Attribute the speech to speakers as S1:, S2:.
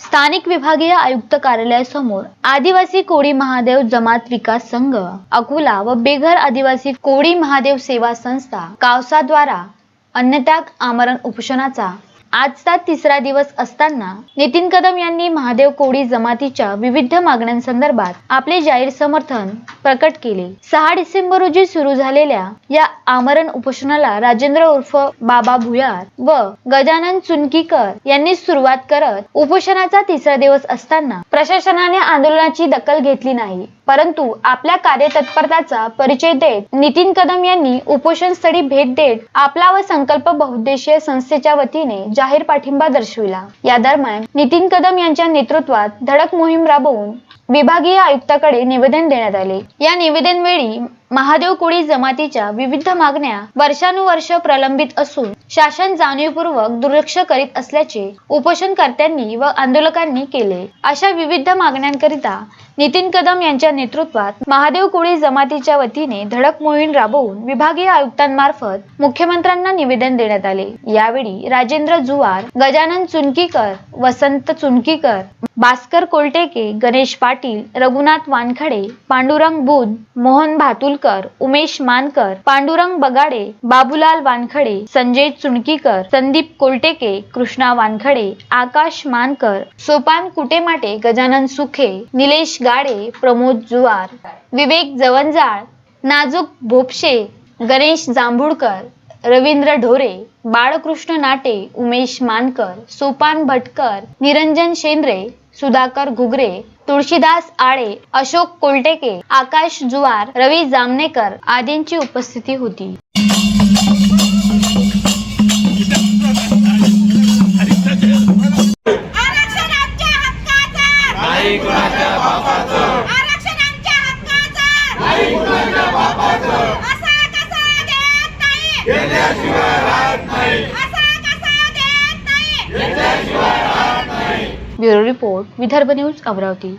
S1: स्थानिक विभागीय आयुक्त कार्यालयासमोर आदिवासी कोळी महादेव जमात विकास संघ अकोला व बेघर आदिवासी कोळी महादेव सेवा संस्था कावसाद्वारा अन्नत्याग आमरण उपोषणाचा आजचा तिसरा दिवस असताना नितीन कदम यांनी महादेव कोळी जमातीच्या विविध मागण्यांसंदर्भात आपले जाहीर समर्थन प्रकट केले. सहा डिसेंबर रोजी सुरू झालेल्या या आमरण उपोषणाला राजेंद्र उर्फ बाबा भुयार व गजानन चुनकीकर यांनी सुरुवात करत उपोषणाचा तिसरा दिवस असताना प्रशासनाने आंदोलनाची दखल घेतली नाही. परंतु आपल्या कार्यतत्परताचा परिचय देत नितीन कदम यांनी उपोषण स्थळी भेट देत आपला व संकल्प बहुद्देशीय संस्थेच्या वतीने जाहीर पाठिंबा दर्शविला. या दरम्यान नितीन कदम यांच्या नेतृत्वात धडक मोहीम राबवून विभागीय आयुक्ताकडे निवेदन देण्यात आले. या निवेदन वेळी महादेव कोळी जमातीच्या विविध मागण्या वर्षानुवर्ष प्रलंबित असून शासन जाणीवपूर्वक दुर्लक्ष करीत असल्याचे उपोषणकर्त्यांनी व आंदोलकांनी केले. अशा विविध मागण्यांकरिता नितीन कदम यांच्या नेतृत्वात महादेव कोळी जमातीच्या वतीने धडक मोहीम राबवून विभागीय आयुक्तांमार्फत मुख्यमंत्र्यांना निवेदन देण्यात आले. यावेळी राजेंद्र जुवार गजानन चुनकीकर वसंत चुनकीकर भास्कर कोलटेके गणेश पाटील रघुनाथ वानखडे पांडुरंग बुध मोहन भातुलकर उमेश मानकर पांडुरंग बगाडे बाबूलाल वानखडे संजय चुणकीकर संदीप कोलटेके कृष्णा वानखडे आकाश मानकर सोपान कुटेमाटे गजानन सुखे निलेश गाडे प्रमोद जुवार विवेक जवंजाळ नाजूक भोपशे गणेश जांभूळकर रवींद्र ढोरे बाळकृष्ण नाटे उमेश मानकर सोपान भटकर निरंजन शेंद्रे सुधाकर घुगरे तुळशीदास आळे अशोक कोलटेके आकाश जुवार रवी जामनेकर आदींची उपस्थिती होती.
S2: आरक्षण
S1: bureau report Vidarbha news Amravati.